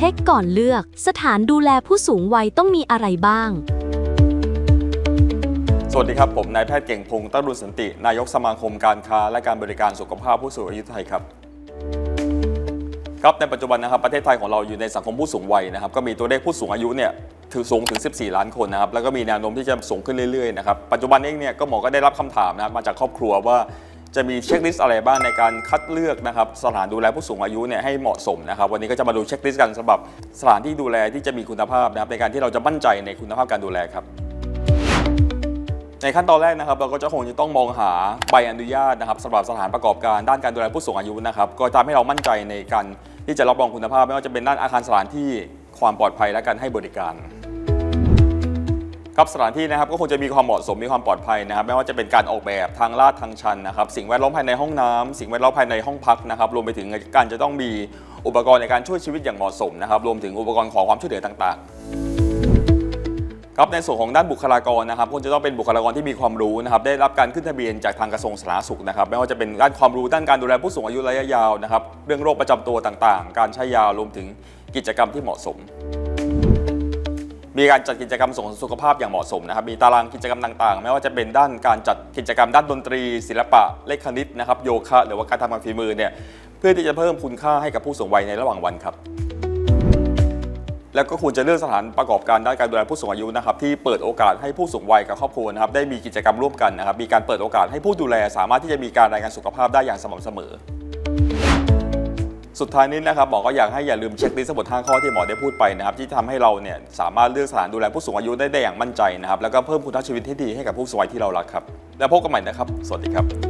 เช็คก่อนเลือก สถานดูแลผู้สูงวัยต้องมีอะไรบ้าง สวัสดีครับ ผมนายแพทย์เก่งพงศ์ตั้งรุนสันติ นายกสมาคมการค้า และการบริการสุขภาพผู้สูงอายุไทยครับครับในปัจจุบันนะครับประเทศไทยของเราอยู่ในสังคมผู้สูงวัยนะครับก็มีตัวเลขผู้สูงอายุเนี่ยถือสูงถึง 14 ล้านคนนะครับแล้วก็มีแนวโน้มที่จะสูงขึ้นเรื่อยๆนะครับปัจจุบันเองเนี่ยก็หมอก็ได้รับคำถามนะมาจากครอบครัวว่า จะมีเช็คลิสต์อะไรบ้างในการคัดเลือกนะครับสถานดูแลผู้สูงอายุเนี่ยให้เหมาะสมนะครับวันนี้ก็จะมาดูเช็คลิสต์กันสำหรับสถานที่ดูแลที่จะมีคุณภาพนะครับในการที่เราจะมั่นใจในคุณภาพการดูแลครับในขั้นตอนแรกนะครับเราก็จะคงจะต้องมองหาใบอนุญาตนะครับสำหรับสถานประกอบการด้านการดูแลผู้สูงอายุนะครับก็ทำให้เรามั่นใจในการที่จะรับรองคุณภาพ ไม่ว่าจะเป็นด้านอาคารสถานที่ความปลอดภัยและการให้บริการ ครับสถานที่นะครับก็คงจะมีความเหมาะสมมีความปลอดภัยนะครับไม่ว่าจะเป็นการออกแบบทางลาดทางชันนะครับสิ่งแวดล้อมภายในห้องน้ำสิ่งแวดล้อมภายในห้องพักนะครับรวมไปถึงการจะต้องมีอุปกรณ์ในการช่วยชีวิตอย่างเหมาะสมนะครับรวมถึงอุปกรณ์ขอความช่วยเหลือต่างๆครับในส่วนของด้านบุคลากรนะครับควรจะต้องเป็นบุคลากรที่มีความรู้นะครับได้รับการขึ้นทะเบียนจากทางกระทรวงสาธารณสุขนะครับไม่ว่าจะเป็นด้านความรู้ด้านการดูแลผู้สูงอายุระยะยาวนะครับเรื่องโรคประจำตัวต่างๆ การใช้ยารวมถึงกิจกรรมที่เหมาะสม มีการจัดกิจกรรมส่งเสริมสุขภาพอย่างเหมาะสมนะครับ มีตารางกิจกรรมต่างๆ ไม่ว่าจะเป็นด้านการจัดกิจกรรมด้านดนตรี ศิลปะ เลขคณิตนะครับ โยคะ หรือว่าการทำงานฝีมือเนี่ย เพื่อที่จะเพิ่มคุณค่าให้กับผู้สูงวัยในระหว่างวันครับ แล้วก็ควรจะเลือกสถานประกอบการด้านการดูแลผู้สูงอายุนะครับที่เปิดโอกาสให้ผู้สูงวัยกับครอบครัวนะครับได้มีกิจกรรมร่วมกันนะครับ มีการเปิดโอกาสให้ผู้ดูแลสามารถที่จะมีการรายงานสุขภาพได้อย่างสม่ำเสมอ สุดท้ายนี้นะครับหมอก็อยากให้อย่าลืมเช็คลิสต์ทั้งหมด5ข้อที่หมอได้พูดไปนะครับที่ทำให้เราเนี่ยสามารถเลือกสถานดูแลผู้สูงอายุได้ได้อย่างมั่นใจนะครับแล้วก็เพิ่มคุณภาพชีวิตที่ดีให้กับผู้สูงวัยที่เรารักครับแล้วพบกันใหม่นะครับ สวัสดีครับ